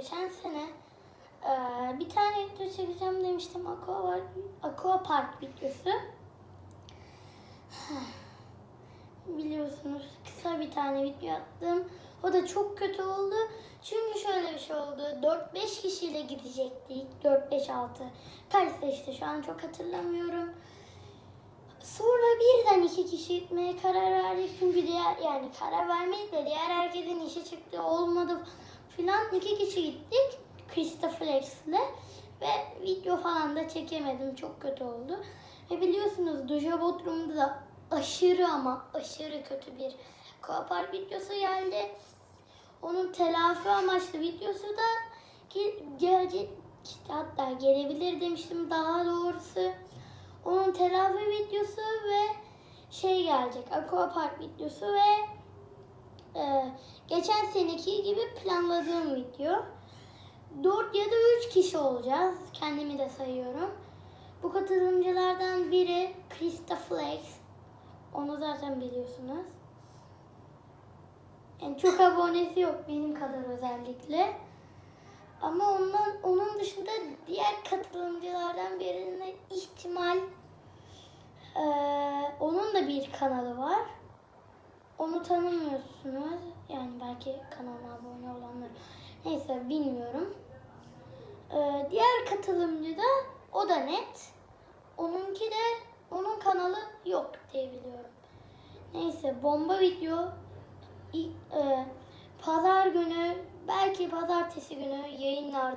geçen sene eee, bir tane video çekeceğim demiştim. Aqua, var, Aqua Park videosu. Biliyorsunuz kısa bir tane video attım. O da çok kötü oldu. Çünkü şöyle bir şey oldu. 4-5 kişiyle gidecektik. 4-5-6. Kaçsa işte şu an çok hatırlamıyorum. Sonra birden iki gitmeye karar verdik. Çünkü diğer yani karar vermedik de diğer herkesin işi çıktı olmadı filan. iki kişi gittik. Christopher X'le ve video falan da çekemedim. Çok kötü oldu. Ve biliyorsunuz Duja Bodrum'da da aşırı ama aşırı kötü bir Koapar videosu geldi. Onun telafi amaçlı videosu da ki gelecek hatta gelebilir demiştim daha doğrusu. Onun telafi videosu ve şey gelecek. Aquapark videosu ve e, geçen seneki gibi planladığım video. 4 ya da 3 kişi olacağız. Kendimi de sayıyorum. Bu katılımcılardan biri Krista Flex. Onu zaten biliyorsunuz. Yani çok abonesi yok benim kadar özellikle. Ama ondan onun dışında diğer katılımcılardan birine ihtimal eee, onun da bir kanalı var. Onu tanımıyorsunuz. Yani belki kanalıma abone olanlar. Neyse bilmiyorum. Eee, diğer katılımcı da o da net. Onunki de onun kanalı yok diye biliyorum. Neyse bomba video e, pazar günü belki pazartesi günü yayınlarda